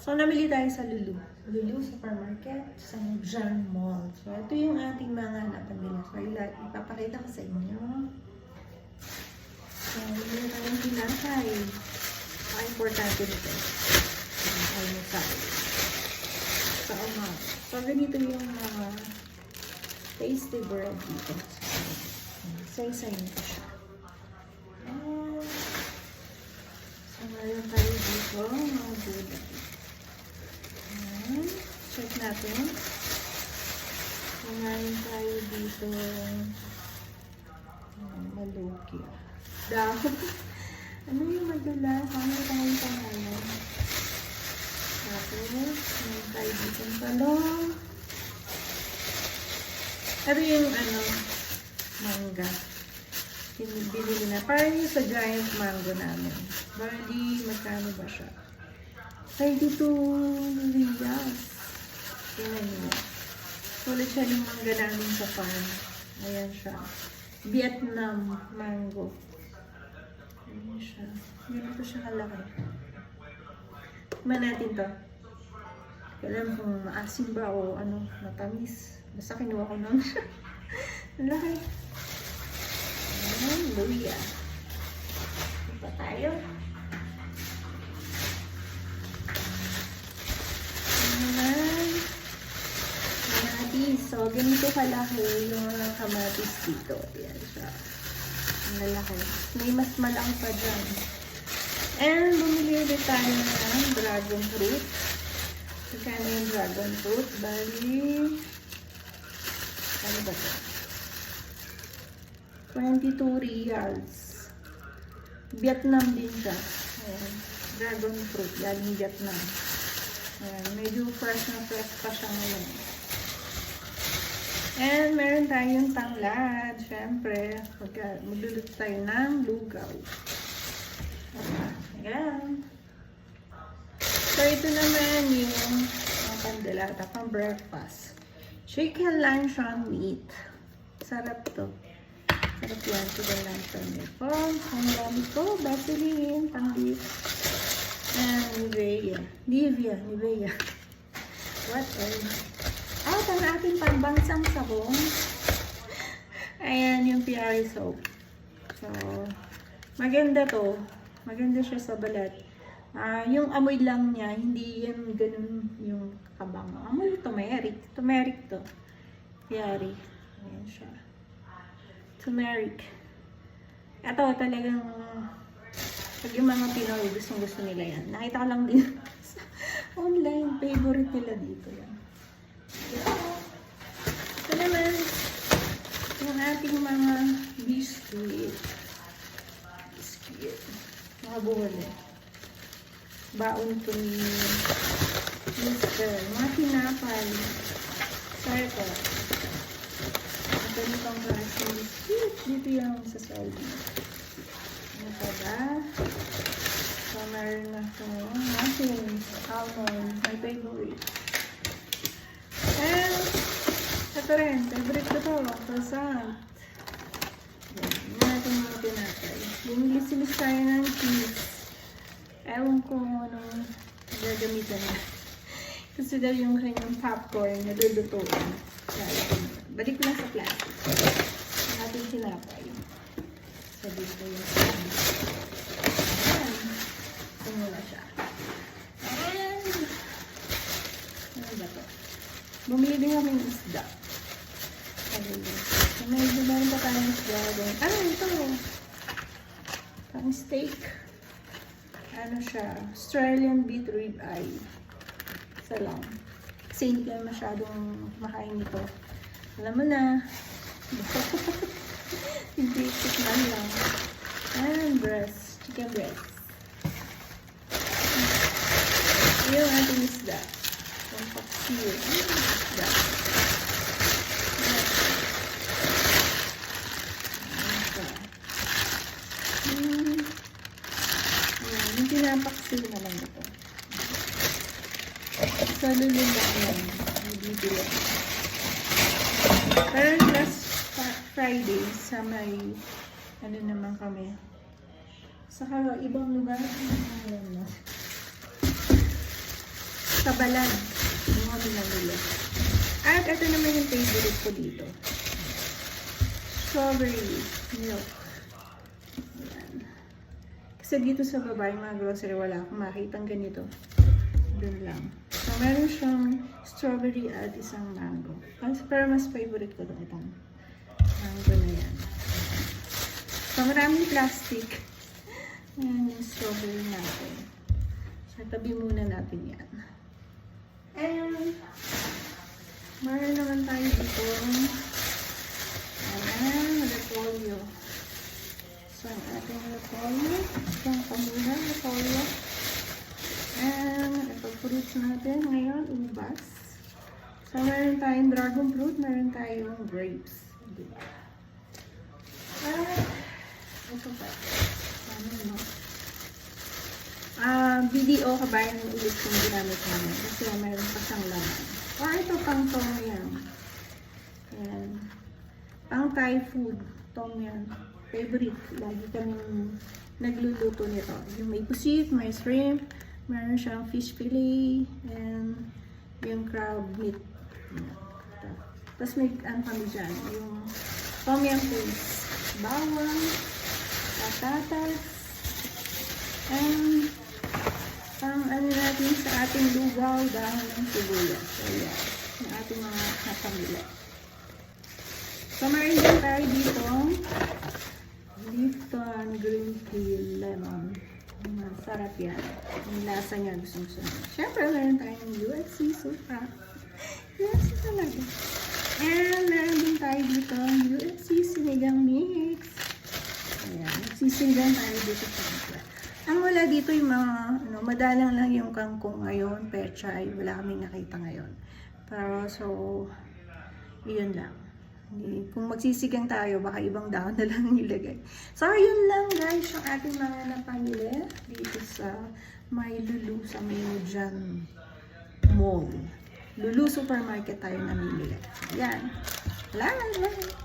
So, namili tayo sa Lulu. Lulu Supermarket sa John Mall. So, ito yung ating mga napamili. So, ipapakita ko sa inyo. So, bumili tayo ng tinapay. Ang importante nito. Ang almusal. Sa umang. So, ganito yung mga tasty bread dito. So, isa-isa nito siya. Ah. So, meron tayo dito, mga gulay. Ayan. Check natin. Meron tayo dito, um, maluki. Dahon. ano yung madula? Ano tayo pangalan? Tapos, meron tayo dito ng talong. Pero yung ano, mangga. Binili na. Parang yung sa giant mango namin. Bali, magkano ba siya? 32 reals. Tingnan niyo. Sulit siya yung mangga namin sa farm. Ayan siya. Vietnam mango. Ayan siya. Ganito siya kalaki. Tikman natin to. Alam kung maasim ba o ano, matamis. Basta kinuha ko lang siya. Laki. Ayan, luya. Ito tayo. Ayan. Kamatis. So, ganito kalaki yung mga kamatis dito. Ayan siya. Ang lalaki. May mas malaki pa dyan. And bumili ulit tayo ng dragon fruit. Magkano yung dragon fruit? Bali, ano ba ito? 22 reals. Vietnam din siya. Ayan. Dragon fruit. Galing Vietnam. Ayan. Medyo fresh na fresh pa siya ngayon. And meron tayong tanglad. Siyempre, magluluto tayo ng lugaw. Ayan. So, ito naman yung mga pandalata pang breakfast. Chicken luncheon meat. Sarap to. Sarap yan. Chicken luncheon meat. Oh, ang dami ko. Vaseline, pang-beef. And Nivea. Nivea. Nivea. What else? Ang ating pambansang sabong. Ayan yung PRI soap. So, maganda to. Maganda siya sa balat. Ah, yung amoy lang niya, hindi yan ganun yung kabango. Amoy turmeric. Turmeric to. Yari. Ayan siya. Turmeric. Ito talagang pag yung mga Pinoy gustong gusto nila yan. Nakita ko lang din online. Favorite nila dito yan. Ito naman yung ating mga biscuit. Biscuit. Mga buwali. Baon to ni Mr. Mga tinapay. Ito. Ang ganitong klaseng biscuit. Dito yung sa Saudi. Ano pa ba? So, meron na akong muffins, almond, my favorite. And, rin, favorite ko to, croissant. Yan, natin mga tinapay. Bumili-silis tayo ng cheese. Ewan ko kung anong gagamitan niya. Kasi daw yung kanyang popcorn na lulutuin. Balik lang sa plastic. Ang ating tinapay. Sabi ko yung Ayan. Tumula siya. And, ano ba to? Bumili din kami isda. Sabi ko. So, may meron doon. Ah, ito. Pang steak. Ano siya? Australian beef rib eye. Isa lang. Kasi hindi kayo masyadong makain nito. Alam mo na. hindi, tikman lang. And breast. Chicken breast. Yung ating isda. Yung paksiw. Yung isda. Ayan siya. Hmm. Ayan, yung pinapaksiw na lang ito. Sa lulundak lang. Bibili. Pero last Friday, sa may, ano naman kami, sa ibang lugar, alam na. Tabalan. Yung kami nabili. At ito naman yung favorite ko dito. Strawberry milk. Kasi dito sa baba, yung mga grocery, wala akong makitang ganito. Doon lang. So, meron siyang strawberry at isang mango. Pero mas favorite ko doon itong mango na yan. So, maraming plastic. Ayan yung strawberry natin. So, tabi muna natin yan. And, meron naman tayo dito. Ayan, repolyo. So, ang ating repolyo. Itong pamula, repolyo. And, ito fruits natin ngayon, ubas. So, meron tayong dragon fruit, meron tayong grapes. Diba? At, ito pa. Ano, no? Ah, BDO kabayan ng ulit yung ginamit namin kasi meron pa siyang laman. Or ito pang tom yum. Ayan. Pang Thai food. Tom yum. Favorite. Lagi kaming nagluluto nito. Yung may pusit, may shrimp, meron siyang fish fillet, and yung crab meat. Tapos may ano kami dyan, yung tom yum paste. Bawang, patatas, and ang ano natin sa ating lugaw, dahon ng sibuyas. So, yan. Yung ating mga kapamilya. So, meron din tayo dito Lipton Green Tea Lemon. Masarap yan. Yung lasa niya gusto gusto namin. Siyempre, meron tayong UFC Supa. UFC talaga. And meron din tayo dito UFC Sinigang Mix. Ayan. Sisinigang tayo dito isla. Ang wala dito yung mga, ano, madalang lang yung kangkong ngayon, pechay, wala kaming nakita ngayon. Pero, so, yun lang. Hindi- Kung magsisigang tayo, baka ibang daon na lang ilagay. So, yun lang guys, yung ating mga napamili dito sa may Lulu sa Maymujan Mall. Lulu Supermarket tayo namili. Yan. Salamat!